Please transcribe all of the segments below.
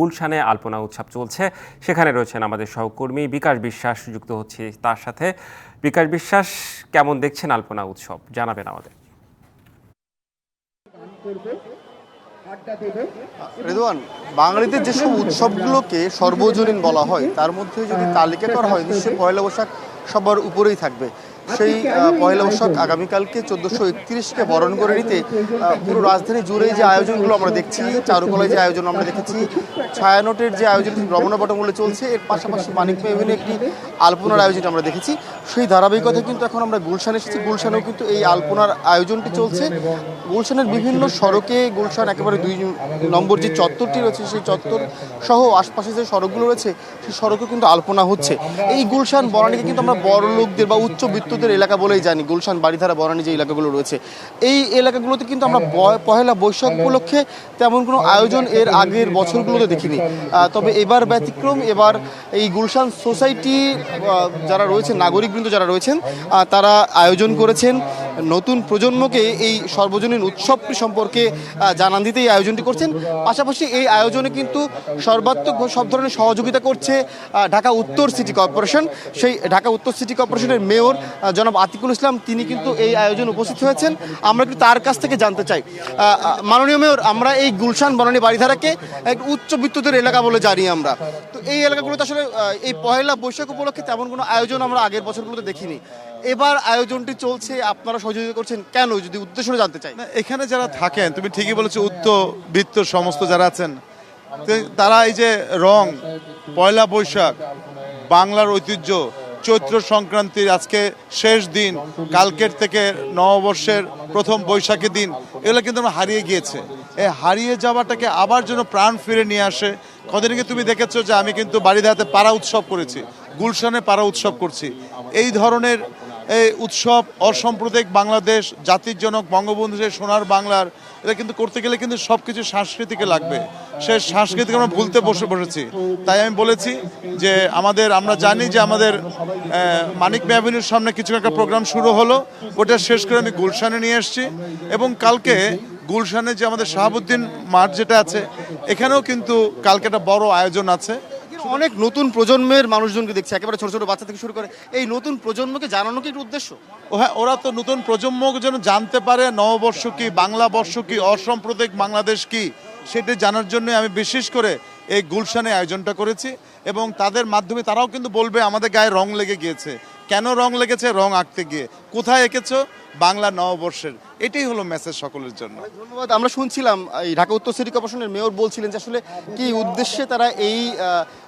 গুলশানে আলপনা উৎসব চলছে। সেখানে রয়েছেন আমাদের সহকর্মী বিকাশ বিশ্বাস, যুক্ত হচ্ছে তার সাথে। বিকাশ বিশ্বাস, কেমন দেখছেন আলপনা উৎসব? জানাবেন আমাদের। রেদওয়ান বাঙালিদের যেসব উৎসবগুলোকে সর্বজনীন বলা হয়, তার মধ্যে যদি তালিকা করা হয়, নিশ্চয়ই পয়লা বৈশাখ সবার উপরেই থাকবে। সেই পয়লা বৈশাখ আগামীকালকে চোদ্দোশো একত্রিশকে বরণ করে নিতে পুরো রাজধানী জুড়ে যে আয়োজনগুলো আমরা দেখছি চারুকলায় যে আয়োজন আমরা দেখেছি ছায়ানটের যে আয়োজন রমনা বটমূলে চলছে এর পাশাপাশি মানিক মেভিনে একটি আলপনার আয়োজন আমরা দেখেছি। সেই ধারাবাহিকতা কিন্তু এখন আমরা গুলশান এসেছি। গুলশানেও কিন্তু এই আলপনার আয়োজনটি চলছে। গুলশানের বিভিন্ন সড়কে গুলশান একেবারে দুই নম্বর যে চত্বরটি রয়েছে সেই চত্বর সহ আশপাশে যে সড়কগুলো রয়েছে সেই সড়কে কিন্তু আলপনা হচ্ছে। এই গুলশান বনানীকে কিন্তু আমরা বড় লোকদের বা উচ্চ বিত্তদের এলাকা বলেই জানি, গুলশান বাড়িধারা বনানী যে এলাকাগুলো রয়েছে। এই এলাকাগুলোতে কিন্তু আমরা পহেলা বৈশাখ উপলক্ষে তেমন কোনো আয়োজন এর আগের বছরগুলোতে দেখিনি। তবে এবার ব্যতিক্রম, এবার এই গুলশান সোসাইটি যারা রয়েছেন, নাগরিকবৃন্দ যারা রয়েছেন তারা আয়োজন করেছেন। নতুন প্রজন্মকে এই সর্বজনীন উৎসবটি সম্পর্কে জানান দিতে এই আয়োজনটি করছেন। পাশাপাশি এই আয়োজনে কিন্তু সর্বাত্মক সব ধরনের সহযোগিতা করছে ঢাকা উত্তর সিটি কর্পোরেশন। সেই ঢাকা উত্তর সিটি কর্পোরেশনের মেয়র জনাব আতিকুল ইসলাম, তিনি কিন্তু এই আয়োজন উপস্থিত হয়েছেন। আমরা কিন্তু তার কাছ থেকে জানতে চাই। মাননীয় মেয়র, আমরা এই গুলশান বনানী বাড়িধারাকে এক উচ্চ বিদ্যুতের এলাকা বলে জানি আমরা। তো এই এলাকাগুলোতে আসলে এই পহেলা বৈশাখ উপলক্ষে তেমন কোনো আয়োজন আমরা আগের বছরগুলোতে দেখিনি। এবার আয়োজনটি চলছে, আপনারা সহযোগিতা করছেন কেন, যদি উদ্দেশ্যটা জানতে চাই। এখানে যারা থাকেন, তুমি ঠিকই বলেছ, উত্ত, বৃত্ত, সমস্ত যারা আছেন তারা এই যে রং, পয়লা বৈশাখ, বাংলার ঐতিহ্য, চৈত্র সংক্রান্তির আজকে শেষ দিন, কালকের থেকে নববর্ষের প্রথম বৈশাখী দিন, এগুলো কিন্তু আমরা হারিয়ে গিয়েছে। এই হারিয়ে যাওয়াটাকে আবার যেন প্রাণ ফিরে নিয়ে আসে কদিন আগে তুমি দেখেছ যে আমি কিন্তু বাড়িধারাতে পাড়া উৎসব করেছি, গুলশানে পাড়া উৎসব করছি। এই ধরনের এই উৎসব, অসাম্প্রদায়িক বাংলাদেশ, জাতির জনক বঙ্গবন্ধু যে সোনার বাংলার, এটা কিন্তু করতে গেলে কিন্তু সব কিছু সাংস্কৃতিকে লাগবে। সে সাংস্কৃতিক আমরা ভুলতে বসে বসেছি। তাই আমি বলেছি যে আমাদের, আমরা জানি যে আমাদের মানিক অ্যাভিনিউর সামনে কিছু একটা প্রোগ্রাম শুরু হলো। ওটা শেষ করে আমি গুলশানে নিয়ে এসেছি। এবং কালকে গুলশানে যে আমাদের শাহাবুদ্দিন মাঠ যেটা আছে, এখানেও কিন্তু কালকে একটা বড় আয়োজন আছে। অনেক নতুন প্রজন্মের মানুষজনকে দেখছে, একেবারে ছোটো ছোটো বাচ্চা থেকে শুরু করে। এই নতুন প্রজন্মকে জানানো কি একটু উদ্দেশ্য? হ্যাঁ ওরা তো নতুন প্রজন্মকে যেন জানতে পারে, নববর্ষ কি, বাংলা বর্ষ কি, অসাম্প্রদায়িক বাংলাদেশ কি, সেটি জানার জন্য আমি বিশেষ করে এই গুলশানে আয়োজনটা করেছি এবং তাদের মাধ্যমে তারাও কিন্তু বলবে আমাদের গায়ে রং লেগে গিয়েছে। কেন রং লেগেছে? রং আঁকতে গিয়ে। কোথায় এঁকেছো? বাংলা নববর্ষের। এটাই হলো মেসেজ সকলের জন্য। ধন্যবাদ। আমরা শুনছিলাম এই ঢাকা উত্তর সিটি কর্পোরেশনের মেয়র বলছিলেন যে আসলে কি উদ্দেশ্যে তারা এই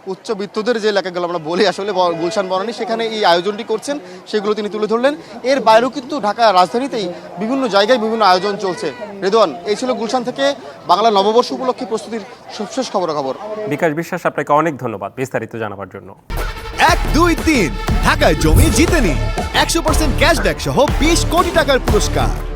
উচ্চ বিত্তদের যে এলাকাগুলো আমরা বলি আসলে ব- গুলশান বনানী সেখানে এই আয়োজনটি করছেন সেগুলো তিনি তুলে ধরলেন। এর বাইরেও কিন্তু ঢাকা রাজধানীতেই বিভিন্ন জায়গায় বিভিন্ন আয়োজন চলছে। রেদওয়ান এই ছিল গুলশান থেকে বাংলা নববর্ষ উপলক্ষে প্রস্তুতির সবশেষ খবরাখবর। বিকাশ বিশ্বাস আপনাকে অনেক ধন্যবাদ বিস্তারিত জানাবার জন্য। এক দুই তিন। ঢাকায় জমি জিতে নিন একশো পার্সেন্ট ক্যাশব্যাক সহ বিশ কোটি টাকার পুরস্কার।